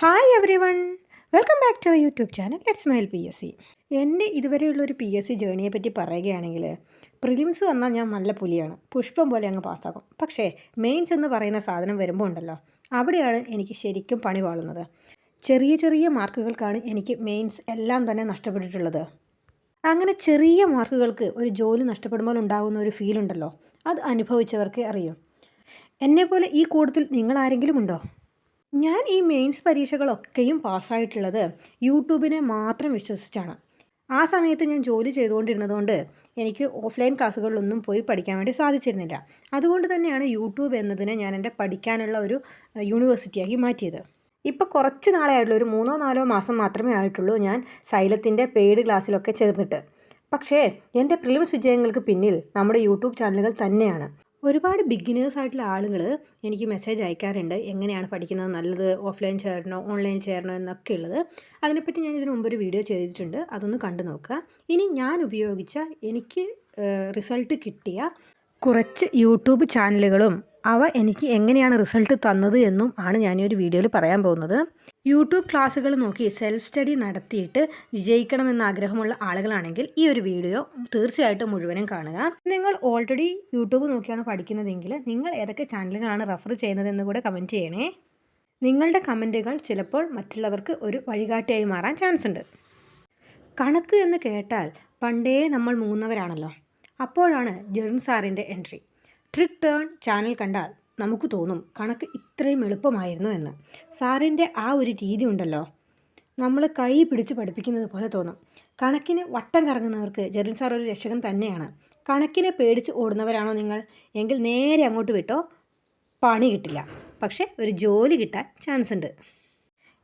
Hi everyone welcome back to our YouTube channel let's smile P S C എന്റെ ഇതുവരെയുള്ള ഒരു P S C ജേണിയെ പറ്റി പറയുകയാണെങ്കിൽ പ്രിലിംസ് വന്നാൽ ഞാൻ നല്ല പുലിയാണ്. പുഷ്പം പോലെ അങ്ങ് പാസ്സാക്കും പക്ഷേ മെയിൻസ് എന്ന് പറയുന്ന സാധനം വരുമ്പോൾ ഉണ്ടല്ലോ അവിടെയാണ് എനിക്ക് ശരിക്കും പണി വാളുന്നത്. ചെറിയ ചെറിയ മാർക്കുകൾക്കാണ് എനിക്ക് മെയിൻസ് എല്ലാം തന്നെ നഷ്ടപ്പെട്ടിട്ടുള്ളത്. അങ്ങനെ ചെറിയ മാർക്കുകൾക്ക് ഒരു ജോലി നഷ്ടപ്പെടുമ്പോൾ ഉണ്ടാകുന്ന ഒരു ഫീൽ ഉണ്ടല്ലോ അത് അനുഭവിച്ചവർക്ക് അറിയും. എന്നെപ്പോലെ ഈ കൂട്ടത്തിൽ നിങ്ങളാരെങ്കിലും ഉണ്ടോ? ഞാൻ ഈ മെയിൻസ് പരീക്ഷകളൊക്കെയും പാസ്സായിട്ടുള്ളത് യൂട്യൂബിനെ മാത്രം വിശ്വസിച്ചാണ്. ആ സമയത്ത് ഞാൻ ജോലി ചെയ്തുകൊണ്ടിരുന്നതുകൊണ്ട് എനിക്ക് ഓഫ്ലൈൻ ക്ലാസ്സുകളിലൊന്നും പോയി പഠിക്കാൻ വേണ്ടി സാധിച്ചിരുന്നില്ല. അതുകൊണ്ട് തന്നെയാണ് യൂട്യൂബ് എന്നതിനെ ഞാൻ എന്റെ പഠിക്കാനുള്ള ഒരു യൂണിവേഴ്സിറ്റിയാക്കി മാറ്റിയത്. ഇപ്പോൾ കുറച്ച് നാളെ ആയിട്ടുള്ളൂ ഒരു മൂന്നോ നാലോ മാസം മാത്രമേ ആയിട്ടുള്ളൂ ഞാൻ സൈലത്തിന്റെ പെയ്ഡ് ക്ലാസ്സിലൊക്കെ ചേർന്നിട്ട്. പക്ഷേ എന്റെ പ്രിലിംസ് വിജയങ്ങൾക്ക് പിന്നിൽ നമ്മുടെ യൂട്യൂബ് ചാനലുകൾ തന്നെയാണ്. ഒരുപാട് ബിഗിനേഴ്സ് ആയിട്ടുള്ള ആളുകൾ എനിക്ക് മെസ്സേജ് അയക്കാറുണ്ട്. എങ്ങനെയാണ് പഠിക്കുന്നത്? നല്ലത് ഓഫ്ലൈൻ ചേരണോ? ഓൺലൈൻ ചേരണോ? എന്നൊക്കെ ഉള്ളത്. അതിനെപ്പറ്റി ഞാൻ ഇതിനു മുമ്പ് ഒരു വീഡിയോ ചെയ്തിട്ടുണ്ട്. അതൊന്ന് കണ്ടു നോക്കുക. ഇനി ഞാൻ ഉപയോഗിച്ച എനിക്ക് റിസൾട്ട് കിട്ടിയ കുറച്ച് യൂട്യൂബ് ചാനലുകളും അവ എനിക്ക് എങ്ങനെയാണ് റിസൾട്ട് തന്നത് എന്നും ആണ് ഞാൻ ഈ ഒരു വീഡിയോയിൽ പറയാൻ പോകുന്നത്. യൂട്യൂബ് ക്ലാസ്സുകൾ നോക്കി സെൽഫ് സ്റ്റഡി നടത്തിയിട്ട് വിജയിക്കണമെന്ന് ആഗ്രഹമുള്ള ആളുകളാണെങ്കിൽ ഈ ഒരു വീഡിയോ തീർച്ചയായിട്ടും മുഴുവനും കാണുക. നിങ്ങൾ ഓൾറെഡി യൂട്യൂബ് നോക്കിയാണ് പഠിക്കുന്നതെങ്കിൽ നിങ്ങൾ ഏതൊക്കെ ചാനലുകളാണ് റെഫർ ചെയ്യുന്നതെന്ന് കൂടെ കമന്റ് ചെയ്യണേ. നിങ്ങളുടെ കമന്റുകൾ ചിലപ്പോൾ മറ്റുള്ളവർക്ക് ഒരു വഴികാട്ടിയായി മാറാൻ ചാൻസ് ഉണ്ട്. കണക്ക് എന്ന് കേട്ടാൽ പണ്ടേ നമ്മൾ മൂന്നവരാണല്ലോ. അപ്പോഴാണ് ജെറിൻ സാറിന്റെ എൻട്രി ട്രിക്ക് ടേൺ ചാനൽ കണ്ടാൽ നമുക്ക് തോന്നും കണക്ക് ഇത്രയും എളുപ്പമായിരുന്നു എന്ന്. സാറിന്റെ ആ ഒരു രീതി ഉണ്ടല്ലോ. നമ്മൾ കൈ പിടിച്ച് പഠിപ്പിക്കുന്നത് പോലെ തോന്നും. കണക്കിന് വട്ടം കറങ്ങുന്നവർക്ക് ജെറിൻ സാർ ഒരു രക്ഷകൻ തന്നെയാണ്. കണക്കിനെ പേടിച്ച് ഓടുന്നവരാണോ നിങ്ങൾ? എങ്കിൽ നേരെ അങ്ങോട്ട് വിട്ടോ? പണി കിട്ടില്ല. പക്ഷേ ഒരു ജോലി കിട്ടാൻ ചാൻസ് ഉണ്ട്.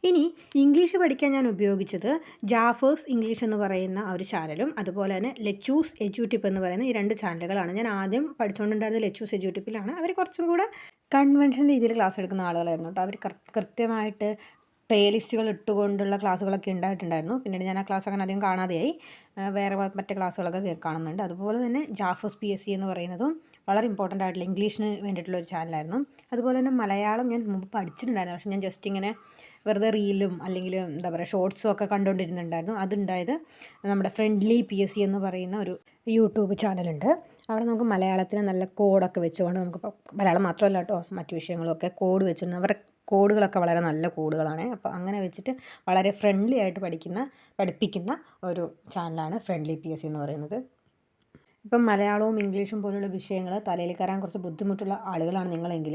ഇനി ഇംഗ്ലീഷ് പഠിക്കാൻ ഞാൻ ഉപയോഗിച്ചത് ജാഫേഴ്സ് ഇംഗ്ലീഷ് എന്ന് പറയുന്ന ഒരു ചാനലും അതുപോലെ തന്നെ ലെച്ചൂസ് എജ്യൂട്ടിപ്പ് എന്ന് പറയുന്ന ഈ രണ്ട് ചാനലുകളാണ്. ഞാൻ ആദ്യം പഠിച്ചുകൊണ്ടുണ്ടായിരുന്നത് ലെച്ചൂസ് എജ്യൂട്ടിപ്പിലാണ്. അവർ കുറച്ചും കൂടെ കൺവെൻഷൻ രീതിയിൽ ക്ലാസ് എടുക്കുന്ന ആളുകളായിരുന്നു കേട്ടോ. അവർ കൃത്യമായിട്ട് പ്ലേലിസ്റ്റുകൾ ഇട്ടുകൊണ്ടുള്ള ക്ലാസ്സുകളൊക്കെ ഉണ്ടായിട്ടുണ്ടായിരുന്നു. പിന്നീട് ഞാൻ ആ ക്ലാസ് അങ്ങനെ അധികം കാണാതെയായി. വേറെ മറ്റു ക്ലാസ്സുകളൊക്കെ കാണുന്നുണ്ട്. അതുപോലെ തന്നെ ജാഫസ് പി എസ് സി എന്ന് പറയുന്നതും വളരെ ഇമ്പോർട്ടന്റ് ആയിട്ടുള്ള ഇംഗ്ലീഷിന് വേണ്ടിയിട്ടുള്ള ഒരു ചാനലായിരുന്നു അതുപോലെ തന്നെ മലയാളം ഞാൻ മുമ്പ് പഠിച്ചിട്ടുണ്ടായിരുന്നു. പക്ഷേ ഞാൻ ജസ്റ്റ് ഇങ്ങനെ വെറുതെ റീലും അല്ലെങ്കിൽ എന്താ പറയുക ഷോർട്സും ഒക്കെ കണ്ടുകൊണ്ടിരുന്നുണ്ടായിരുന്നു. അതുണ്ടായത് നമ്മുടെ ഫ്രണ്ട്ലി പി എസ് സി എന്ന് പറയുന്ന ഒരു യൂട്യൂബ് ചാനലുണ്ട്. അവിടെ നമുക്ക് മലയാളത്തിന് നല്ല കോഡൊക്കെ വെച്ചുകൊണ്ട് നമുക്ക് മലയാളം മാത്രമല്ല കേട്ടോ മറ്റു വിഷയങ്ങളൊക്കെ കോഡ് വെച്ചുകൊണ്ട് അവരുടെ കോഡുകളൊക്കെ വളരെ നല്ല കോഡുകളാണ്. അപ്പോൾ അങ്ങനെ വെച്ചിട്ട് വളരെ ഫ്രണ്ട്ലി ആയിട്ട് പഠിക്കുന്ന പഠിപ്പിക്കുന്ന ഒരു ചാനലാണ് ഫ്രണ്ട്ലി പി എസ് സി എന്ന് പറയുന്നത്. ഇപ്പം മലയാളവും ഇംഗ്ലീഷും പോലുള്ള വിഷയങ്ങൾ തലയിൽ കയറാൻ കുറച്ച് ബുദ്ധിമുട്ടുള്ള ആളുകളാണ് നിങ്ങളെങ്കിൽ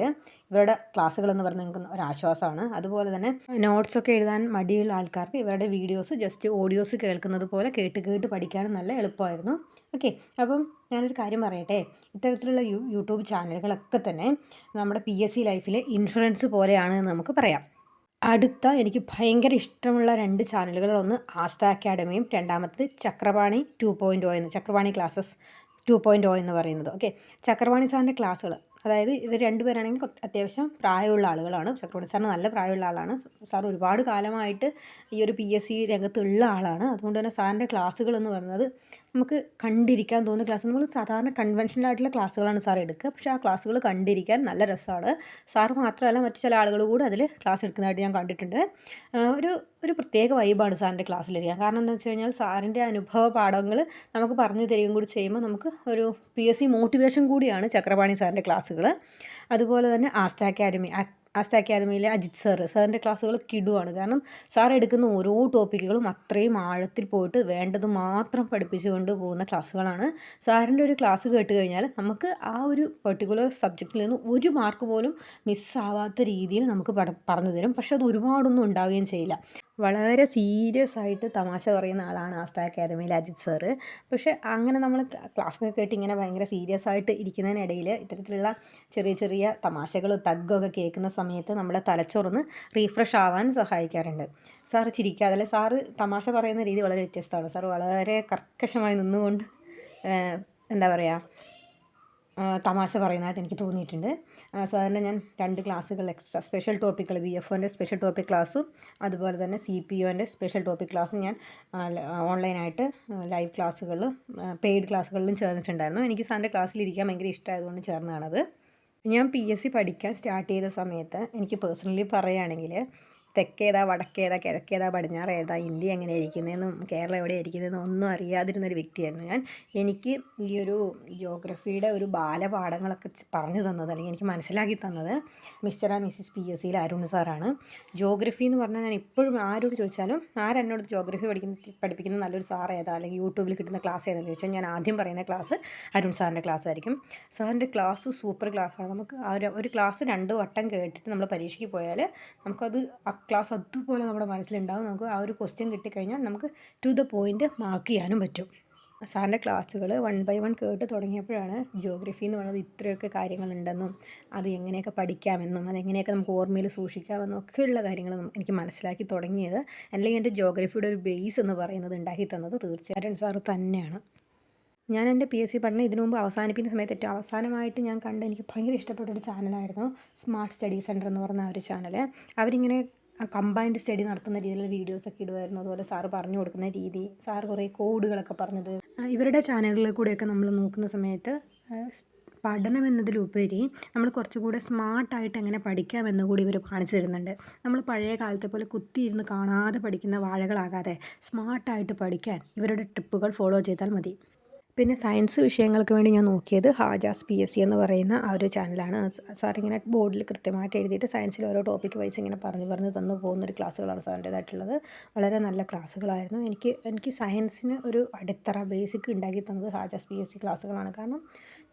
ഇവരുടെ ക്ലാസ്സുകളെന്ന് പറഞ്ഞാൽ നിങ്ങൾക്ക് ഒരാശ്വാസമാണ് അതുപോലെ തന്നെ നോട്ട്സൊക്കെ എഴുതാൻ മടിയുള്ള ആൾക്കാർക്ക് ഇവരുടെ വീഡിയോസ് ജസ്റ്റ് ഓഡിയോസ് കേൾക്കുന്നത് പോലെ കേട്ട് കേട്ട് പഠിക്കാനും നല്ല എളുപ്പമായിരുന്നു. ഓക്കെ അപ്പം ഞാനൊരു കാര്യം പറയട്ടെ. ഇത്തരത്തിലുള്ള യൂട്യൂബ് ചാനലുകളൊക്കെ തന്നെ നമ്മുടെ പി എസ് സി ലൈഫിലെ ഇൻഷുറൻസ് പോലെയാണ് നമുക്ക് പറയാം. അടുത്ത എനിക്ക് ഭയങ്കര ഇഷ്ടമുള്ള രണ്ട് ചാനലുകൾ ഒന്ന് ആസ്ഥ അക്കാഡമിയും രണ്ടാമത്തത് ചക്രപാണി ടു പോയിന്റ് ഒ എന്ന് Chakrapani classes two point O എന്ന് പറയുന്നത്. ഓക്കെ ചക്രപാണി സാറിന്റെ ക്ലാസ്സുകൾ അതായത് ഇവർ രണ്ടുപേരാണെങ്കിൽ അത്യാവശ്യം പ്രായമുള്ള ആളുകളാണ്. ചക്രവർത്തി സാറിന് നല്ല പ്രായമുള്ള ആളാണ്. സാർ ഒരുപാട് കാലമായിട്ട് ഈ ഒരു പി എസ് സി രംഗത്തുള്ള ആളാണ്. അതുകൊണ്ട് തന്നെ സാറിന്റെ ക്ലാസ്സുകൾ എന്ന് പറയുന്നത് നമുക്ക് കണ്ടിരിക്കാൻ തോന്നുന്ന ക്ലാസ് നമ്മൾ സാധാരണ കൺവെൻഷനൽ ആയിട്ടുള്ള ക്ലാസ്സുകളാണ് സാർ എടുക്കുക. പക്ഷേ ആ ക്ലാസ്സുകൾ കണ്ടിരിക്കാൻ നല്ല രസമാണ്. സാർ മാത്രമല്ല മറ്റു ചില ആളുകൾ കൂടെ അതിൽ ക്ലാസ് എടുക്കുന്നതായിട്ട് ഞാൻ കണ്ടിട്ടുണ്ട്. ഒരു ഒരു പ്രത്യേക വൈബാണ് സാറിന്റെ ക്ലാസ്സിൽ ചെയ്യാൻ. കാരണം എന്താ വെച്ച് കഴിഞ്ഞാൽ സാറിന്റെ അനുഭവ പാഠങ്ങൾ നമുക്ക് പറഞ്ഞു തരികയും കൂടി ചെയ്യുമ്പോൾ നമുക്ക് ഒരു പി എസ് സി മോട്ടിവേഷൻ കൂടിയാണ് ചക്രപാണി സാറിന്റെ ക്ലാസ്സുകൾ അതുപോലെ തന്നെ ആസ്ത അക്കാഡമി ആസ്റ്റ അക്കാദമിയിലെ അജിത് സാറ്. സാറിന്റെ ക്ലാസ്സുകൾ കിടുവാണ്. കാരണം സാർ എടുക്കുന്ന ഓരോ ടോപ്പിക്കുകളും അത്രയും ആഴത്തിൽ പോയിട്ട് വേണ്ടത് മാത്രം പഠിപ്പിച്ചുകൊണ്ട് പോകുന്ന ക്ലാസ്സുകളാണ്. സാറിന്റെ ഒരു ക്ലാസ് കേട്ട് കഴിഞ്ഞാൽ നമുക്ക് ആ ഒരു പെർട്ടിക്കുലർ സബ്ജക്റ്റിൽ നിന്ന് ഒരു മാർക്ക് പോലും മിസ്സാവാത്ത രീതിയിൽ നമുക്ക് പറഞ്ഞു തരും. പക്ഷെ അത് ഒരുപാടൊന്നും ഉണ്ടാവുകയും ചെയ്യില്ല. വളരെ സീരിയസ് ആയിട്ട് തമാശ പറയുന്ന ആളാണ് ആസ്ഥ അക്കാദമിയിലെ അജിത് സാറ് പക്ഷേ അങ്ങനെ നമ്മൾ ക്ലാസ്സൊക്കെ കേട്ട് ഇങ്ങനെ ഭയങ്കര സീരിയസ് ആയിട്ട് ഇരിക്കുന്നതിനിടയിൽ ഇത്തരത്തിലുള്ള ചെറിയ ചെറിയ തമാശകളും തഗ്ഗൊക്കെ കേൾക്കുന്ന സമയത്ത് നമ്മുടെ തലച്ചോറൊന്ന് റീഫ്രഷ് ആവാൻ സഹായിക്കാറുണ്ട്. സാറ് ചിരിക്കാതെ അല്ലെ? സാറ് തമാശ പറയുന്ന രീതി വളരെ വ്യത്യസ്തമാണ്. സാർ വളരെ കർക്കശമായി നിന്നുകൊണ്ട് എന്താ പറയുക തമാശ പറയുന്നതായിട്ട് എനിക്ക് തോന്നിയിട്ടുണ്ട്. സാധാരണ ഞാൻ രണ്ട് ക്ലാസ്സുകൾ എക്സ്ട്രാ സ്പെഷ്യൽ ടോപ്പിക്കുകൾ ബി എഫ് ഒന്റെ സ്പെഷ്യൽ ടോപ്പിക് ക്ലാസ്സും അതുപോലെ തന്നെ സി പി ഒന്റെ സ്പെഷ്യൽ ടോപ്പിക് ക്ലാസ്സും ഞാൻ ഓൺലൈനായിട്ട് ലൈവ് ക്ലാസ്സുകളിലും പെയ്ഡ് ക്ലാസ്സുകളിലും ചേർന്നിട്ടുണ്ടായിരുന്നു. എനിക്ക് സാറിന്റെ ക്ലാസ്സിലിരിക്കാൻ ഭയങ്കര ഇഷ്ടമായതുകൊണ്ട് ചേർന്നതാണത്. ഞാൻ പി എസ് സി പഠിക്കാൻ സ്റ്റാർട്ട് ചെയ്ത സമയത്ത് എനിക്ക് പേഴ്സണലി പറയുകയാണെങ്കിൽ തെക്കേതാ വടക്കേതാ കിഴക്കേതാ പടിഞ്ഞാറേതാ ഇന്ത്യ എങ്ങനെ ഇരിക്കുന്നതെന്നും കേരളം എവിടെ ഇരിക്കുന്നതെന്നും ഒന്നും അറിയാതിരുന്നൊരു വ്യക്തിയായിരുന്നു ഞാൻ. എനിക്ക് ഈ ഒരു ജോഗ്രഫിയുടെ ഒരു ബാലപാഠങ്ങളൊക്കെ പറഞ്ഞു തന്നത് അല്ലെങ്കിൽ എനിക്ക് മനസ്സിലാക്കി തന്നത് mister and missus P S സിയിലെ അരുൺ സാറാണ്. ജോഗ്രഫി എന്ന് പറഞ്ഞാൽ ഞാൻ ഇപ്പോഴും ആരോട് ചോദിച്ചാലും ആരെന്നോട് ജോഗ്രഫി പഠിക്കുന്ന പഠിപ്പിക്കുന്ന നല്ലൊരു സാർ ഏതാ അല്ലെങ്കിൽ യൂട്യൂബിൽ കിട്ടുന്ന ക്ലാസ് ഏതാണെന്ന് ചോദിച്ചാൽ ഞാൻ ആദ്യം പറയുന്ന ക്ലാസ് അരുൺ സാറിന്റെ ക്ലാസ് ആയിരിക്കും. സാറിന്റെ ക്ലാസ് സൂപ്പർ ക്ലാസ്സാണ്. നമുക്ക് ഒരു ക്ലാസ് രണ്ട് വട്ടം കേട്ടിട്ട് നമ്മൾ പരീക്ഷയ്ക്ക് പോയാൽ നമുക്കത് ക്ലാസ് അതുപോലെ നമ്മുടെ മനസ്സിലുണ്ടാവും. നമുക്ക് ആ ഒരു ക്വസ്റ്റ്യൻ കിട്ടിക്കഴിഞ്ഞാൽ നമുക്ക് ടു ദ പോയിന്റ് മാർക്ക് ചെയ്യാനും പറ്റും. സാറിന്റെ ക്ലാസ്സുകൾ വൺ ബൈ വൺ കേട്ട് തുടങ്ങിയപ്പോഴാണ് ജോഗ്രഫി എന്ന് പറയുന്നത് ഇത്രയൊക്കെ കാര്യങ്ങളുണ്ടെന്നും അത് എങ്ങനെയൊക്കെ പഠിക്കാമെന്നും അതെങ്ങനെയൊക്കെ നമുക്ക് ഓർമ്മയിൽ സൂക്ഷിക്കാമെന്നും ഒക്കെയുള്ള കാര്യങ്ങൾ എനിക്ക് മനസ്സിലാക്കി തുടങ്ങിയത്. അല്ലെങ്കിൽ എന്റെ ജോഗ്രഫിയുടെ ഒരു ബേസ് എന്ന് പറയുന്നത് ഉണ്ടാക്കി തന്നത് തീർച്ചയായിട്ടും സാറ് തന്നെയാണ്. ഞാൻ എന്റെ പി എസ് സി പഠനം ഇതിനു മുമ്പ് അവസാനിപ്പിക്കുന്ന സമയത്ത് ഏറ്റവും അവസാനമായിട്ട് ഞാൻ കണ്ട എനിക്ക് ഭയങ്കര ഇഷ്ടപ്പെട്ട ഒരു ചാനലായിരുന്നു സ്മാർട്ട് സ്റ്റഡി സെന്റർ എന്ന് പറഞ്ഞ ആ ഒരു ചാനൽ അവരിങ്ങനെ കമ്പൈൻഡ് സ്റ്റഡി നടത്തുന്ന രീതിയിലുള്ള വീഡിയോസൊക്കെ ഇടുമായിരുന്നു അതുപോലെ സാറ് പറഞ്ഞു കൊടുക്കുന്ന രീതി സാർ കുറേ കോഡുകളൊക്കെ പറഞ്ഞത്. ഇവരുടെ ചാനലുകളിൽ കൂടെയൊക്കെ നമ്മൾ നോക്കുന്ന സമയത്ത് പഠനം എന്നതിലുപരി നമ്മൾ കുറച്ചുകൂടെ സ്മാർട്ടായിട്ട് എങ്ങനെ പഠിക്കാമെന്ന് കൂടി ഇവർ കാണിച്ചു തരുന്നുണ്ട്. നമ്മൾ പഴയ കാലത്തെ പോലെ കുത്തിയിരുന്ന് കാണാതെ പഠിക്കുന്ന വാഴകളാകാതെ സ്മാർട്ടായിട്ട് പഠിക്കാൻ ഇവരുടെ ടിപ്പുകൾ ഫോളോ ചെയ്താൽ മതി. പിന്നെ സയൻസ് വിഷയങ്ങൾക്ക് വേണ്ടി ഞാൻ നോക്കിയത് ഹാജാസ് പി എസ് സി എന്ന് പറയുന്ന ആ ഒരു ചാനലാണ്. സാർ ഇങ്ങനെ ബോർഡിൽ കൃത്യമായിട്ട് എഴുതിയിട്ട് സയൻസിൽ ഓരോ ടോപ്പിക്ക് വൈസ് ഇങ്ങനെ പറഞ്ഞു പറഞ്ഞ് തന്നു പോകുന്ന ഒരു ക്ലാസ്സുകളാണ് സാറിന്റേതായിട്ടുള്ളത്. വളരെ നല്ല ക്ലാസ്സുകളായിരുന്നു. എനിക്ക് എനിക്ക് സയൻസിന് ഒരു അടിത്തറ ബേസിക് ഉണ്ടാക്കി തന്നത് ഹാജാസ് പി എസ് സി ക്ലാസ്സുകളാണ്. കാരണം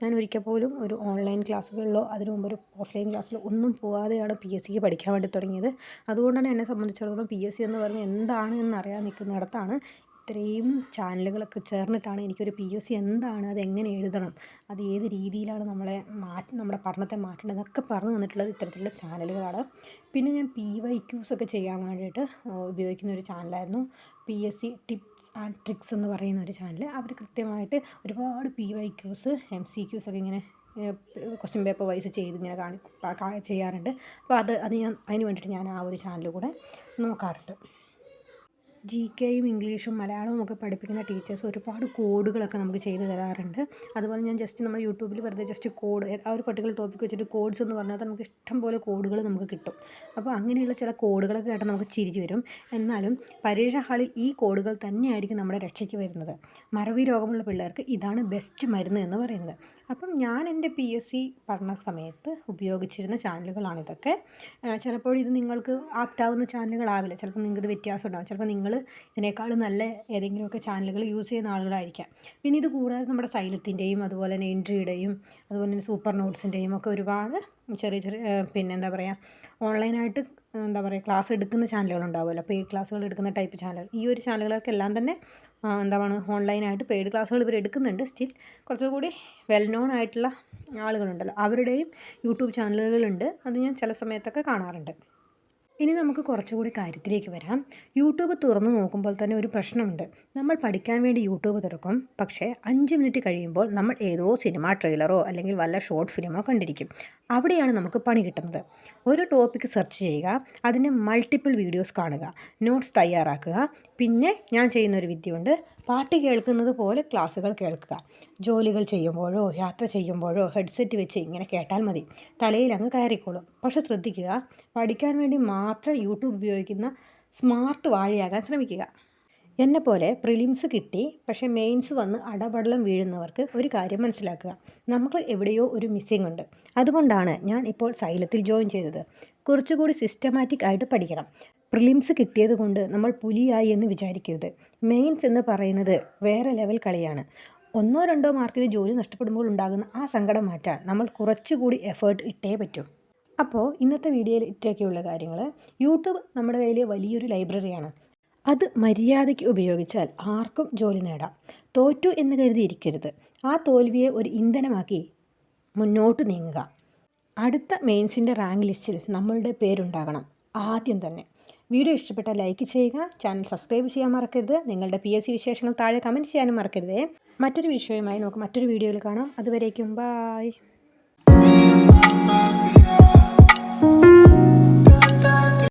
ഞാൻ ഒരിക്കൽ പോലും ഒരു ഓൺലൈൻ ക്ലാസ്സുകളിലോ അതിനു മുമ്പ് ഒരു ഓഫ്ലൈൻ ക്ലാസ്സിലോ ഒന്നും പോവാതെയാണ് പി എസ് സിക്ക് പഠിക്കാൻ വേണ്ടി തുടങ്ങിയത്. അതുകൊണ്ടാണ് എന്നെ സംബന്ധിച്ചിടത്തോളം പി എസ് സി എന്ന് പറഞ്ഞാൽ എന്താണ് എന്ന് അറിയാൻ നിൽക്കുന്നിടത്താണ് ഇത്രയും ചാനലുകളൊക്കെ ചേർന്നിട്ടാണ് എനിക്കൊരു പി എസ് സി എന്താണ് അത് എങ്ങനെ എഴുതണം? അത് ഏത് രീതിയിലാണ് നമ്മളെ മാറ്റി നമ്മുടെ പഠനത്തെ മാറ്റേണ്ടത് എന്നൊക്കെ പറഞ്ഞു തന്നിട്ടുള്ളത് ഇത്തരത്തിലുള്ള ചാനലുകളാണ്. പിന്നെ ഞാൻ പി വൈ ക്യൂസ് ഒക്കെ ചെയ്യാൻ വേണ്ടിയിട്ട് ഉപയോഗിക്കുന്ന ഒരു ചാനലായിരുന്നു P S C tips and tricks എന്ന് പറയുന്ന ഒരു ചാനൽ അവർ കൃത്യമായിട്ട് ഒരുപാട് P Y Qs M C Qs ഒക്കെ ഇങ്ങനെ ക്വസ്റ്റ്യൻ പേപ്പർ വൈസ് ചെയ്ത് ഇങ്ങനെ കാണി ചെയ്യാറുണ്ട്. അപ്പോൾ അത് അത് ഞാൻ അതിന് വേണ്ടിയിട്ട് ഞാൻ ആ ഒരു ചാനൽ കൂടെ നോക്കാറുണ്ട്. ജി കെയും ഇംഗ്ലീഷും മലയാളവും ഒക്കെ പഠിപ്പിക്കുന്ന ടീച്ചേഴ്സ് ഒരുപാട് കോഡുകളൊക്കെ നമുക്ക് ചെയ്തു തരാറുണ്ട്. അതുപോലെ ഞാൻ ജസ്റ്റ് നമ്മൾ യൂട്യൂബിൽ വെറുതെ ജസ്റ്റ് കോഡ് ആ ഒരു പർട്ടിക്കുലർ ടോപ്പിക് വെച്ചിട്ട് കോഡ്സ് എന്ന് പറഞ്ഞാൽ നമുക്ക് ഇഷ്ടം പോലെ കോഡുകൾ നമുക്ക് കിട്ടും. അപ്പോൾ അങ്ങനെയുള്ള ചില കോഡുകളൊക്കെ കേട്ടാൽ നമുക്ക് ചിരിച്ച് വരും. എന്നാലും പരീക്ഷ ഹാളിൽ ഈ കോഡുകൾ തന്നെയായിരിക്കും നമ്മുടെ രക്ഷയ്ക്ക് വരുന്നത്. മറവി രോഗമുള്ള പിള്ളേർക്ക് ഇതാണ് ബെസ്റ്റ് മരുന്ന് എന്ന് പറയുന്നത്. അപ്പം ഞാൻ എന്റെ പി എസ് സി പഠന സമയത്ത് ഉപയോഗിച്ചിരുന്ന ചാനലുകളാണിതൊക്കെ ചിലപ്പോൾ ഇത് നിങ്ങൾക്ക് ആപ്റ്റാവുന്ന ചാനലുകളാവില്ല. ചിലപ്പോൾ നിങ്ങൾക്ക് ഇത് വ്യത്യാസം ഉണ്ടാകും ചിലപ്പോൾ നിങ്ങൾ ഇതിനേക്കാൾ നല്ല ഏതെങ്കിലുമൊക്കെ ചാനലുകൾ യൂസ് ചെയ്യുന്ന ആളുകളായിരിക്കാം. പിന്നെ ഇത് കൂടാതെ നമ്മുടെ സൈലത്തിന്റെയും അതുപോലെ തന്നെ എൻട്രിയുടെയും അതുപോലെ തന്നെ സൂപ്പർ നോട്ട്സിന്റെയും ഒക്കെ ഒരുപാട് ചെറിയ ചെറിയ പിന്നെ എന്താ പറയുക ഓൺലൈനായിട്ട് എന്താ പറയുക ക്ലാസ് എടുക്കുന്ന ചാനലുകൾ ഉണ്ടാവുമല്ലോ. പെയ്ഡ് ക്ലാസ്സുകൾ എടുക്കുന്ന ടൈപ്പ് ചാനൽ ഈ ഒരു ചാനലുകളൊക്കെ എല്ലാം തന്നെ എന്താണ് ഓൺലൈനായിട്ട് പെയ്ഡ് ക്ലാസ്സുകൾ ഇവർ എടുക്കുന്നുണ്ട്. സ്റ്റിൽ കുറച്ചുകൂടി വെൽ നോൺ ആയിട്ടുള്ള ആളുകളുണ്ടല്ലോ. അവരുടെയും യൂട്യൂബ് ചാനലുകളുണ്ട് അത് ഞാൻ ചില സമയത്തൊക്കെ കാണാറുണ്ട്. ഇനി നമുക്ക് കുറച്ചുകൂടി കാര്യത്തിലേക്ക് വരാം. യൂട്യൂബ് തുറന്നു നോക്കുമ്പോൾ തന്നെ ഒരു പ്രശ്നമുണ്ട്. നമ്മൾ പഠിക്കാൻ വേണ്ടി യൂട്യൂബ് തുറക്കും. പക്ഷേ അഞ്ച് മിനിറ്റ് കഴിയുമ്പോൾ നമ്മൾ ഏതോ സിനിമ ട്രെയിലറോ അല്ലെങ്കിൽ വല്ല ഷോർട്ട് ഫിലിമോ കണ്ടിരിക്കും. അവിടെയാണ് നമുക്ക് പണി കിട്ടുന്നത്. ഒരു ടോപ്പിക്ക് സെർച്ച് ചെയ്യുക അതിന് മൾട്ടിപ്പിൾ വീഡിയോസ് കാണുക നോട്ട്സ് തയ്യാറാക്കുക. പിന്നെ ഞാൻ ചെയ്യുന്ന ഒരു വിദ്യയുണ്ട് പാട്ട് കേൾക്കുന്നത് പോലെ ക്ലാസ്സുകൾ കേൾക്കുക. ജോലികൾ ചെയ്യുമ്പോഴോ യാത്ര ചെയ്യുമ്പോഴോ ഹെഡ്സെറ്റ് വെച്ച് ഇങ്ങനെ കേട്ടാൽ മതി. തലയിൽ അങ്ങ് കയറിക്കോളും. പക്ഷെ ശ്രദ്ധിക്കുക പഠിക്കാൻ വേണ്ടി മാത്രം യൂട്യൂബ് ഉപയോഗിക്കുന്ന സ്മാർട്ട് വാഴയാകാൻ ശ്രമിക്കുക. എന്നെപ്പോലെ പ്രിലിംസ് കിട്ടി പക്ഷേ മെയിൻസ് വന്ന് അടപടലം വീഴുന്നവർക്ക് ഒരു കാര്യം മനസ്സിലാക്കുക. നമുക്ക് എവിടെയോ ഒരു മിസ്സിംഗ് ഉണ്ട്. അതുകൊണ്ടാണ് ഞാൻ ഇപ്പോൾ സൈലത്തിൽ ജോയിൻ ചെയ്തത്. കുറച്ചുകൂടി സിസ്റ്റമാറ്റിക് ആയിട്ട് പഠിക്കണം. പ്രിലിംസ് കിട്ടിയത് കൊണ്ട് നമ്മൾ പുലിയായി എന്ന് വിചാരിക്കരുത്. മെയിൻസ് എന്ന് പറയുന്നത് വേറെ ലെവൽ കളിയാണ്. ഒന്നോ രണ്ടോ മാർക്കിന് ജോലി നഷ്ടപ്പെടുമ്പോൾ ഉണ്ടാകുന്ന ആ സങ്കടം മാറ്റാൻ നമ്മൾ കുറച്ചുകൂടി എഫേർട്ട് ഇട്ടേ പറ്റൂ. അപ്പോൾ ഇന്നത്തെ വീഡിയോയിൽ ഇത്രയൊക്കെയുള്ള കാര്യങ്ങൾ. യൂട്യൂബ് നമ്മുടെ കയ്യിൽ വലിയൊരു ലൈബ്രറിയാണ്. അത് മര്യാദയ്ക്ക് ഉപയോഗിച്ചാൽ ആർക്കും ജോലി നേടാം. തോറ്റു എന്ന് കരുതിയിരിക്കരുത്. ആ തോൽവിയെ ഒരു ഇന്ധനമാക്കി മുന്നോട്ട് നീങ്ങുക. അടുത്ത മെയിൻസിന്റെ റാങ്ക് ലിസ്റ്റിൽ നമ്മളുടെ പേരുണ്ടാകണം. ആദ്യം തന്നെ. വീഡിയോ ഇഷ്ടപ്പെട്ടാൽ ലൈക്ക് ചെയ്യുക. ചാനൽ സബ്സ്ക്രൈബ് ചെയ്യാൻ മറക്കരുത്. നിങ്ങളുടെ പി എസ് സി വിശേഷങ്ങൾ താഴെ കമന്റ് ചെയ്യാനും മറക്കരുതേ. മറ്റൊരു വിഷയവുമായി നമുക്ക് മറ്റൊരു വീഡിയോയിൽ കാണാം. അതുവരേക്കും ബായ്